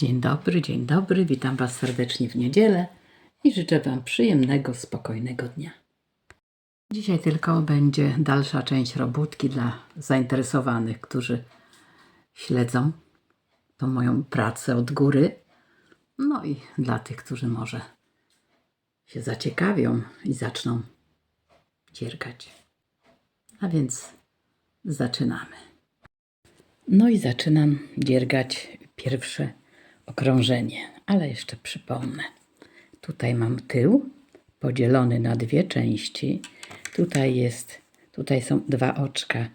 Dzień dobry, dzień dobry. Witam Was serdecznie w niedzielę i życzę Wam przyjemnego, spokojnego dnia. Dzisiaj tylko będzie dalsza część robótki dla zainteresowanych, którzy śledzą tą moją pracę od góry. No i dla tych, którzy może się zaciekawią i zaczną dziergać. A więc zaczynamy. No i zaczynam dziergać pierwsze okrążenie, ale jeszcze przypomnę. Tutaj mam tył podzielony na dwie części. Tutaj jest, tutaj są dwa oczka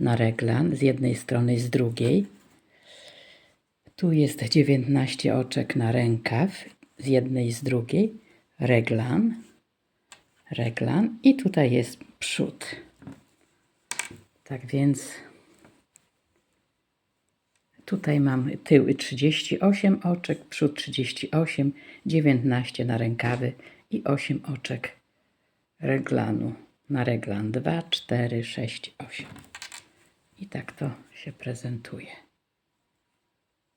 na reglan z jednej strony z drugiej. Tu jest 19 oczek na rękaw z jednej i z drugiej. Reglan, reglan i tutaj jest przód. Tak więc Tutaj mam tyły 38 oczek, przód 38, 19 na rękawy i 8 oczek reglanu. Na reglan 2, 4, 6, 8. I tak to się prezentuje.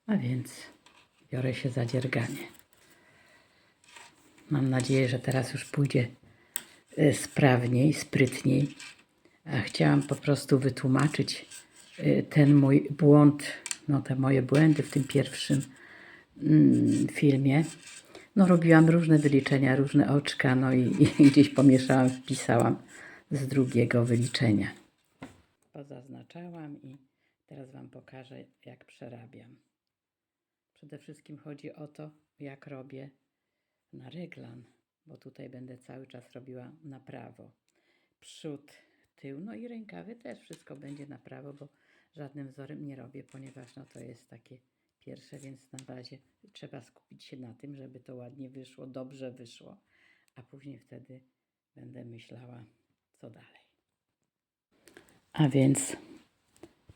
A więc biorę się za dzierganie. Mam nadzieję, że teraz już pójdzie y, sprawniej, sprytniej. A chciałam po prostu wytłumaczyć y, ten mój błąd, no te moje błędy w tym pierwszym mm, filmie. No robiłam różne wyliczenia, różne oczka, no i, i gdzieś pomieszałam, wpisałam z drugiego wyliczenia. Pozaznaczałam i teraz Wam pokażę, jak przerabiam. Przede wszystkim chodzi o to, jak robię na reglan, bo tutaj będę cały czas robiła na prawo. Przód, tył, no i rękawy też wszystko będzie na prawo, bo żadnym wzorem nie robię, ponieważ no to jest takie pierwsze, więc na razie trzeba skupić się na tym, żeby to ładnie wyszło, dobrze wyszło, a później wtedy będę myślała, co dalej. A więc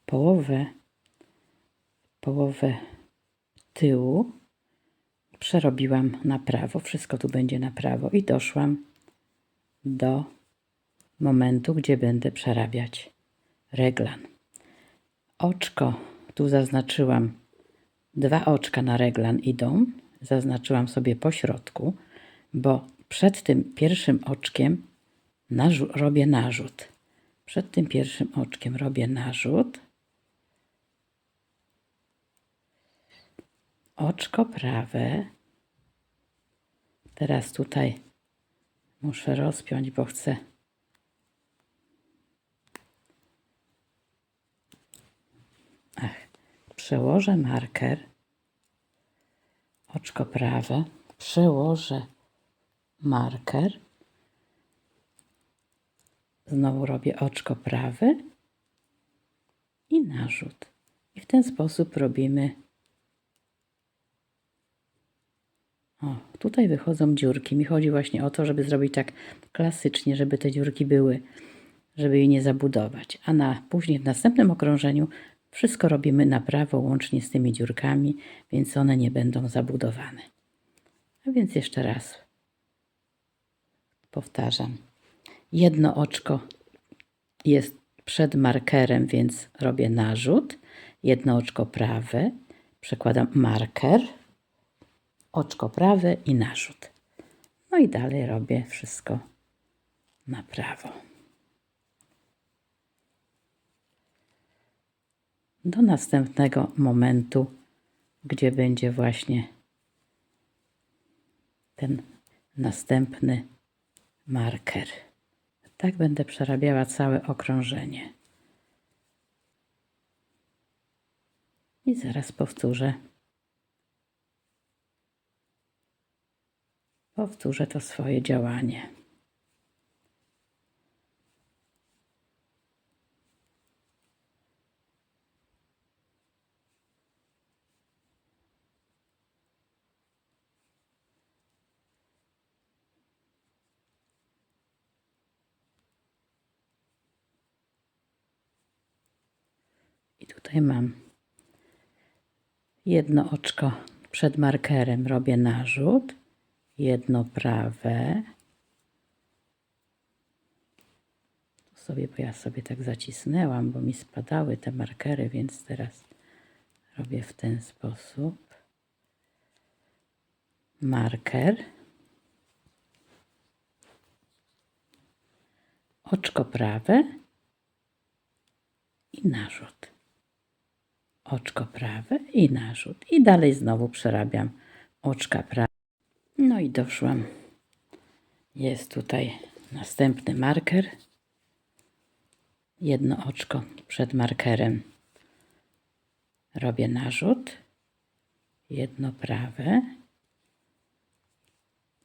połowę, połowę tyłu przerobiłam na prawo. Wszystko tu będzie na prawo i doszłam do momentu, gdzie będę przerabiać reglan. Oczko, tu zaznaczyłam, dwa oczka na reglan idą. Zaznaczyłam sobie po środku, bo przed tym pierwszym oczkiem narzu- robię narzut. Przed tym pierwszym oczkiem robię narzut. Oczko prawe. Teraz tutaj muszę rozpiąć, bo chcę. Przełożę marker. Oczko prawe. Przełożę marker. Znowu robię oczko prawe i narzut. I w ten sposób robimy. O, tutaj wychodzą dziurki. Mi chodzi właśnie o to, żeby zrobić tak klasycznie, żeby te dziurki były, żeby je nie zabudować. A na później w następnym okrążeniu wszystko robimy na prawo, łącznie z tymi dziurkami, więc one nie będą zabudowane. A więc jeszcze raz powtarzam. Jedno oczko jest przed markerem, więc robię narzut. Jedno oczko prawe, przekładam marker, oczko prawe i narzut. No i dalej robię wszystko na prawo. Do następnego momentu, gdzie będzie właśnie ten następny marker. Tak będę przerabiała całe okrążenie. I zaraz powtórzę. Powtórzę to swoje działanie. I tutaj mam jedno oczko przed markerem, robię narzut, jedno prawe. Tu sobie, bo ja sobie tak zacisnęłam, bo mi spadały te markery, więc teraz robię w ten sposób. marker, oczko prawe i narzut. Oczko prawe i narzut. I dalej znowu przerabiam oczka prawe. No i doszłam. Jest tutaj następny marker. Jedno oczko przed markerem. Robię narzut. Jedno prawe.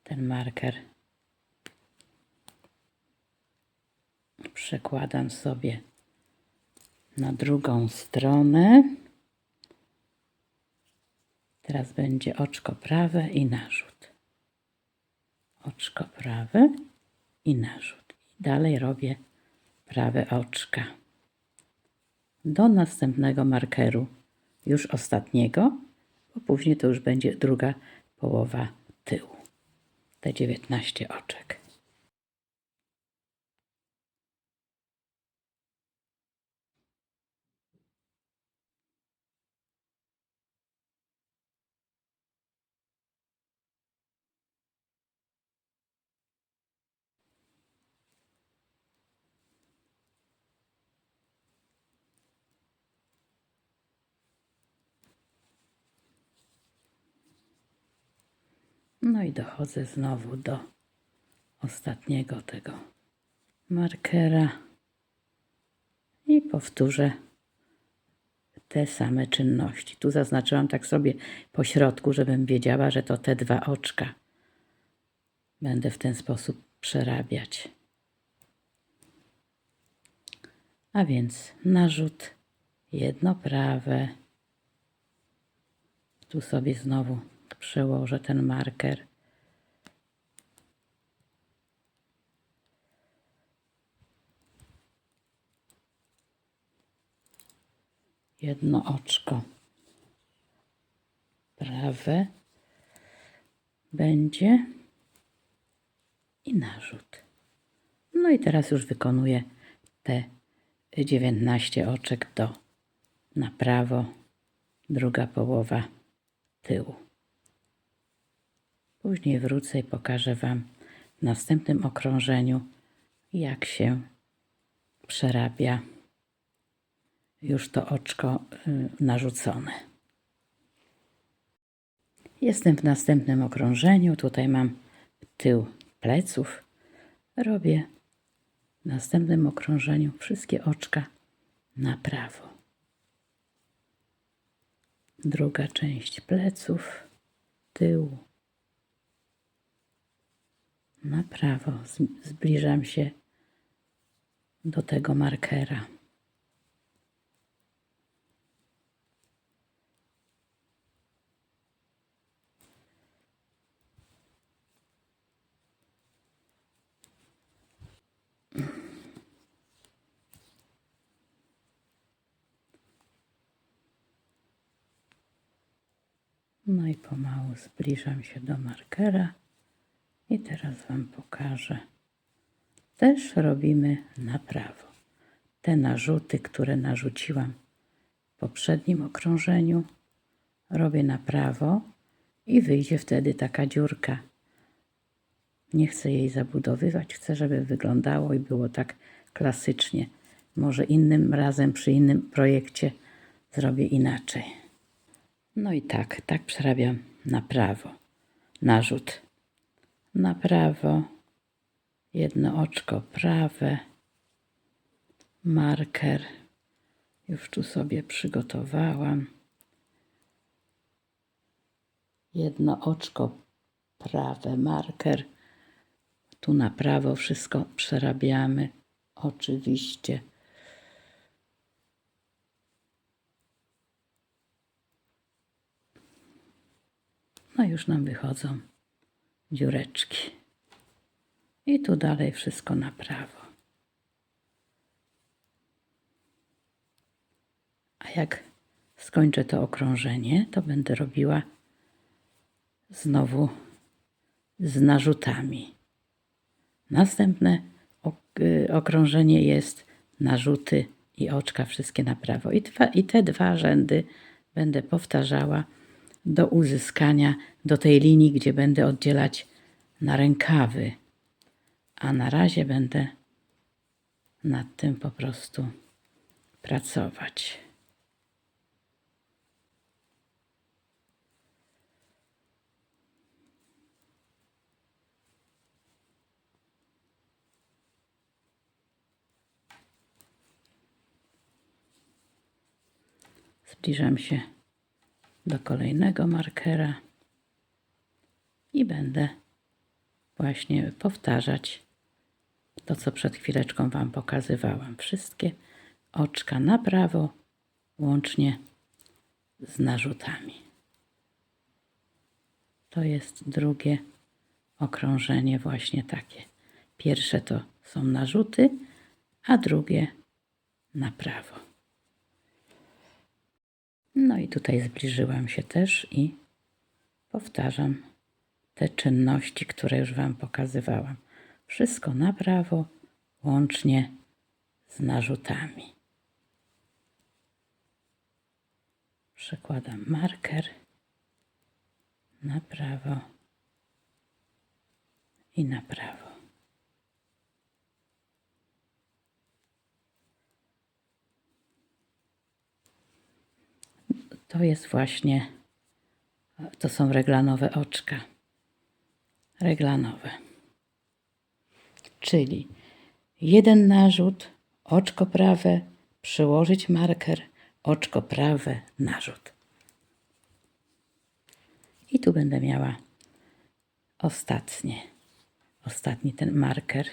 Ten marker przekładam sobie na drugą stronę. Teraz będzie oczko prawe i narzut. Oczko prawe i narzut. I dalej robię prawe oczka. Do następnego markeru, już ostatniego, bo później to już będzie druga połowa tyłu. Te 19 oczek. No i dochodzę znowu do ostatniego tego markera i powtórzę te same czynności. Tu zaznaczyłam tak sobie po środku, żebym wiedziała, że to te dwa oczka. Będę w ten sposób przerabiać. A więc narzut, jedno prawe. Tu sobie znowu przełożę ten marker. Jedno oczko prawe będzie i narzut. No i teraz już wykonuję te 19 oczek do na prawo, druga połowa tyłu. Później wrócę i pokażę Wam w następnym okrążeniu, jak się przerabia już to oczko y, narzucone. Jestem w następnym okrążeniu. Tutaj mam tył pleców. Robię w następnym okrążeniu wszystkie oczka na prawo. Druga część pleców, tyłu, na prawo. Zbliżam się do tego markera. No i pomału zbliżam się do markera i teraz Wam pokażę. Też robimy na prawo. Te narzuty, które narzuciłam w poprzednim okrążeniu, robię na prawo i wyjdzie wtedy taka dziurka. Nie chcę jej zabudowywać, chcę, żeby wyglądało i było tak klasycznie. Może innym razem przy innym projekcie zrobię inaczej. No i tak, tak przerabiam na prawo. Narzut na prawo, jedno oczko prawe, marker. Już tu sobie przygotowałam. Jedno oczko prawe, marker. Tu na prawo wszystko przerabiamy. Oczywiście. No już nam wychodzą dziureczki. I tu dalej wszystko na prawo. A jak skończę to okrążenie, to będę robiła znowu z narzutami. Następne y, okrążenie jest narzuty i oczka wszystkie na prawo. I, dwa, I te dwa rzędy będę powtarzała do uzyskania do tej linii, gdzie będę oddzielać na rękawy. A na razie będę nad tym po prostu pracować. Zbliżam się do kolejnego markera i będę właśnie powtarzać to, co przed chwileczką Wam pokazywałam. Wszystkie oczka na prawo, łącznie z narzutami. To jest drugie okrążenie, właśnie takie. Pierwsze to są narzuty, a drugie na prawo. No i tutaj zbliżyłam się też i powtarzam te czynności, które już Wam pokazywałam. Wszystko na prawo, łącznie z narzutami. Przekładam marker na prawo i na prawo. To jest właśnie, to są reglanowe oczka. Reglanowe. Czyli jeden narzut, oczko prawe, przyłożyć marker, oczko prawe, narzut. I tu będę miała ostatnie, ostatni ten marker.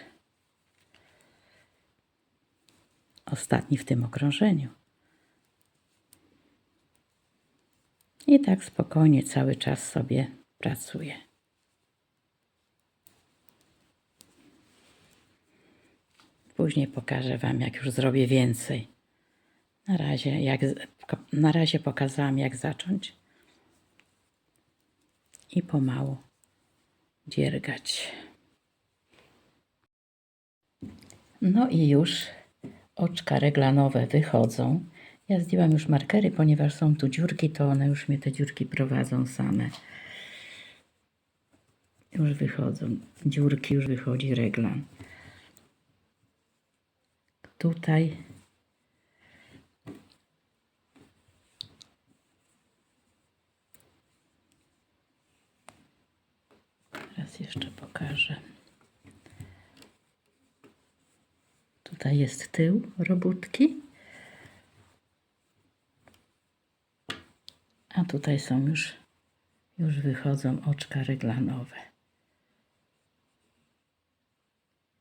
Ostatni w tym okrążeniu. I tak spokojnie cały czas sobie pracuję. Później pokażę Wam, jak już zrobię więcej. Na razie, jak, na razie pokazałam, jak zacząć. I pomału dziergać. No i już oczka reglanowe wychodzą. Ja zdjęłam już markery, ponieważ są tu dziurki, to one już mnie te dziurki prowadzą same. Już wychodzą. Dziurki, już wychodzi reglan. Tutaj Raz jeszcze pokażę. Tutaj jest tył robótki. A tutaj są już, już wychodzą oczka reglanowe.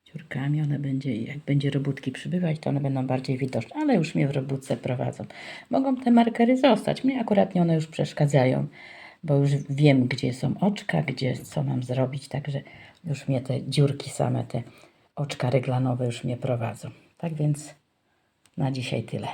Dziurkami one będzie, jak będzie robótki przybywać, to one będą bardziej widoczne, ale już mnie w robótce prowadzą. Mogą te markery zostać, mnie akurat nie one już przeszkadzają, bo już wiem, gdzie są oczka, gdzie co mam zrobić, także już mnie te dziurki same, te oczka reglanowe już mnie prowadzą. Tak więc na dzisiaj tyle.